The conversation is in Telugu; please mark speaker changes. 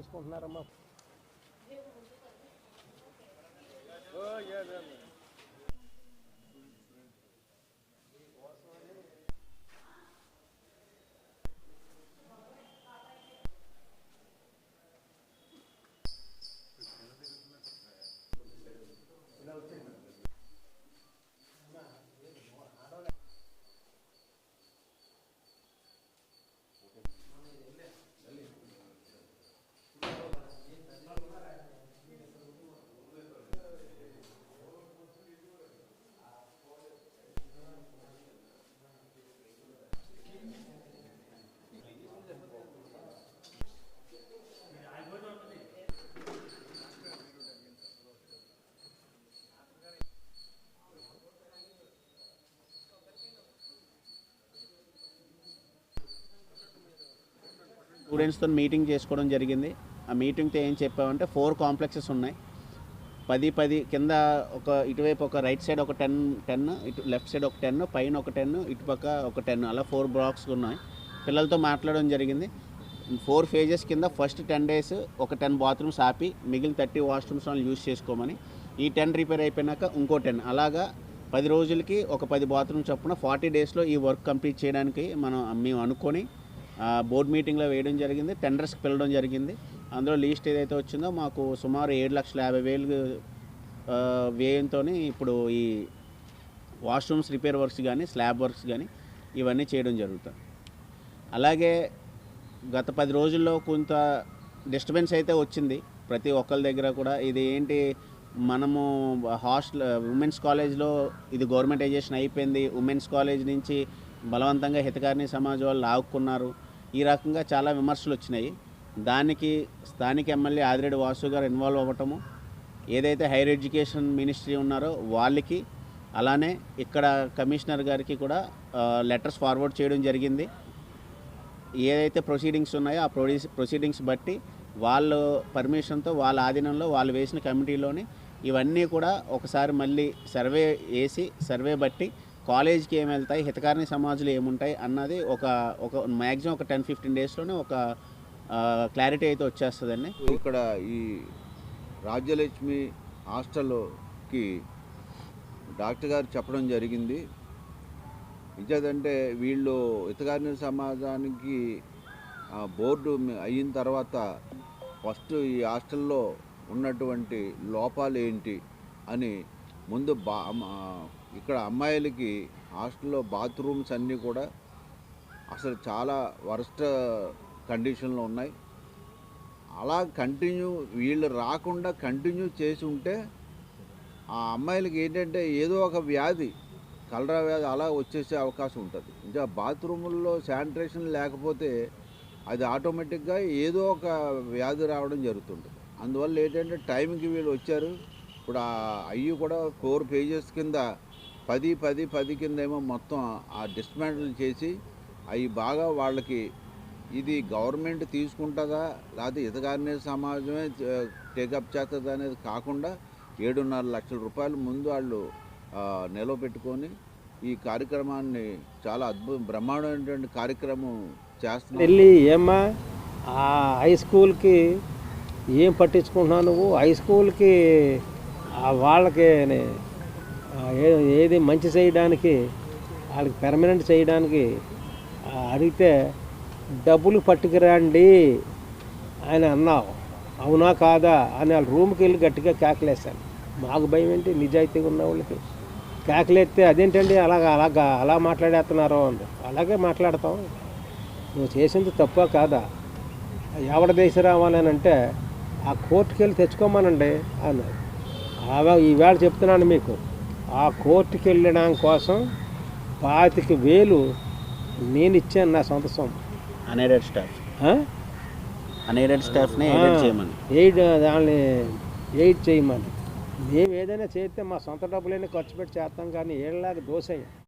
Speaker 1: తీసుకుంటున్నారమ్మా. స్టూడెంట్స్తో మీటింగ్ చేసుకోవడం జరిగింది. ఆ మీటింగ్తో ఏం చెప్పామంటే ఫోర్ కాంప్లెక్సెస్ ఉన్నాయి. పది పది కింద ఒక ఇటువైపు ఒక రైట్ సైడ్ ఒక టెన్ టెన్ ఇటు లెఫ్ట్ సైడ్ ఒక టెన్ పైన ఒక టెన్ ఇటుపక్క ఒక టెన్ అలా ఫోర్ బ్లాక్స్ ఉన్నాయి. పిల్లలతో మాట్లాడడం జరిగింది. ఫోర్ ఫేజెస్ కింద ఫస్ట్ టెన్ డేస్ ఒక టెన్ బాత్రూమ్స్ ఆపి మిగిలిన థర్టీ వాష్రూమ్స్ వాళ్ళు యూజ్ చేసుకోమని. ఈ టెన్ రిపేర్ అయిపోయినాక ఇంకో టెన్. అలాగా పది రోజులకి ఒక పది బాత్రూమ్ చొప్పున ఫార్టీ డేస్లో ఈ వర్క్ కంప్లీట్ చేయడానికి మనం మేము అనుకొని బోర్డ్ మీటింగ్లో వేయడం జరిగింది టెండర్స్కి పిలవడం జరిగింది. అందులో లీస్ట్ ఏదైతే వచ్చిందో మాకు సుమారు ఏడు లక్షల యాభై వేలు వ్యయంతో ఇప్పుడు ఈ వాష్రూమ్స్ రిపేర్ వర్క్స్ కానీ స్లాబ్ వర్క్స్ కానీ ఇవన్నీ చేయడం జరుగుతుంది అలాగే గత పది రోజుల్లో కొంత డిస్టర్బెన్స్ అయితే వచ్చింది. ప్రతి ఒక్కరి దగ్గర కూడా ఇది ఏంటి మనము హాస్టల్ ఉమెన్స్ కాలేజ్లో ఇది గవర్నమెంటైజేషన్ అయిపోయింది. ఉమెన్స్ కాలేజ్ నుంచి బలవంతంగా హితకారిణి సమాజ్ వాళ్ళు లాక్కున్నారు ఈ రకంగా చాలా విమర్శలు వచ్చినాయి. దానికి స్థానిక ఎమ్మెల్యే ఆదిరెడ్డి వాసు గారు ఇన్వాల్వ్ అవ్వటము ఏదైతే హైయర్ ఎడ్యుకేషన్ మినిస్ట్రీ ఉన్నారో వాళ్ళకి అలానే ఇక్కడ కమిషనర్ గారికి కూడా లెటర్స్ ఫార్వర్డ్ చేయడం జరిగింది. ఏదైతే ప్రొసీడింగ్స్ ఉన్నాయో ఆ ప్రొడీస్ ప్రొసీడింగ్స్ బట్టి వాళ్ళు పర్మిషన్తో వాళ్ళ ఆధీనంలో వాళ్ళు వేసిన కమిటీలోని ఇవన్నీ కూడా ఒకసారి మళ్ళీ సర్వే వేసి సర్వే బట్టి కాలేజ్కి ఏమి వెళ్తాయి హితకారిణి సమాజాలు ఏముంటాయి అన్నది ఒక ఒక మ్యాక్సిమం ఒక టెన్ ఫిఫ్టీన్ డేస్లోనే ఒక క్లారిటీ అయితే వచ్చేస్తుందండి.
Speaker 2: ఇక్కడ ఈ రాజ్యలక్ష్మి హాస్టల్కి డాక్టర్ గారు చెప్పడం జరిగింది. ఇచ్చేదంటే వీళ్ళు ఇతగారిన సమాజానికి ఆ, బోర్డు అయిన తర్వాత ఫస్ట్ ఈ హాస్టల్లో ఉన్నటువంటి లోపాలు ఏంటి అని ముందు బా ఇక్కడ అమ్మాయిలకి హాస్టల్లో బాత్రూమ్స్ అన్నీ కూడా అసలు చాలా వరస్ట్ కండిషన్లో ఉన్నాయి. అలా కంటిన్యూ వీళ్ళు రాకుండా కంటిన్యూ చేసి ఉంటే ఆ అమ్మాయిలకి ఏంటంటే ఏదో ఒక వ్యాధి కలరా వ్యాధి అలా వచ్చేసే అవకాశం ఉంటుంది. ఇంకా బాత్రూముల్లో శానిటేషన్ లేకపోతే అది ఆటోమేటిక్గా ఏదో ఒక వ్యాధి రావడం జరుగుతుంటుంది. అందువల్ల ఏంటంటే టైంకి వీళ్ళు వచ్చారు ఇప్పుడు ఆ అయ్యి కూడా ఫోర్ పేజెస్ కింద పది పది పది కింద ఏమో మొత్తం ఆ డిస్మాంటిల్ చేసి అవి బాగా వాళ్ళకి ఇది గవర్నమెంట్ తీసుకుంటుందా లేకపోతే ఇతగారినే సమాజమే టేకప్ చేస్తుందా అనేది కాకుండా ఏడున్నర లక్షల రూపాయలు ముందు వాళ్ళు నిలవ పెట్టుకొని ఈ కార్యక్రమాన్ని చాలా అద్భుత బ్రహ్మాండమైనటువంటి కార్యక్రమం చేస్తున్నారు.
Speaker 3: వెళ్ళి ఏమ్మా? ఆ హై స్కూల్కి ఏం పట్టించుకుంటున్నావు నువ్వు? హై స్కూల్కి వాళ్ళకి ఏ- ఏది మంచి చేయడానికి వాళ్ళకి పెర్మనెంట్ చేయడానికి అడిగితే డబ్బులు పట్టుకురండి అని అన్నావు. అవునా కాదా అని వాళ్ళ రూమ్కి వెళ్ళి గట్టిగా కేకలేశాను మాకు భయం ఏంటి? నిజాయితీగా ఉన్న వాళ్ళకి. కేకలేస్తే అదేంటండి? అలాగా అలాగా అలా మాట్లాడేస్తున్నారు అంది. అలాగే మాట్లాడతాం. నువ్వు చేసింది తప్ప కాదా? ఎవడ దేశ రావాలి అంటే ఆ కోర్టుకి వెళ్ళి తెచ్చుకోమనండి అన్నారు. ఈవేళ చెప్తున్నాను మీకు. ఆ కోర్టుకి వెళ్ళడం కోసం పాతిక వేలు నేను ఇచ్చాను నా సొంత సొమ్ము.
Speaker 1: అన్ఎయిడెడ్ స్టాఫ్
Speaker 3: ఆ?
Speaker 1: అన్ఎయిడెడ్ స్టాఫ్ని చేయమని.
Speaker 3: ఎయిడ్ దాన్ని ఎయిడ్ చేయమని. మేము ఏదైనా చేస్తే మా సొంత డబ్బులైనా ఖర్చు పెట్టి చేస్తాం కానీ ఏళ్ళలాగా దోశయ్య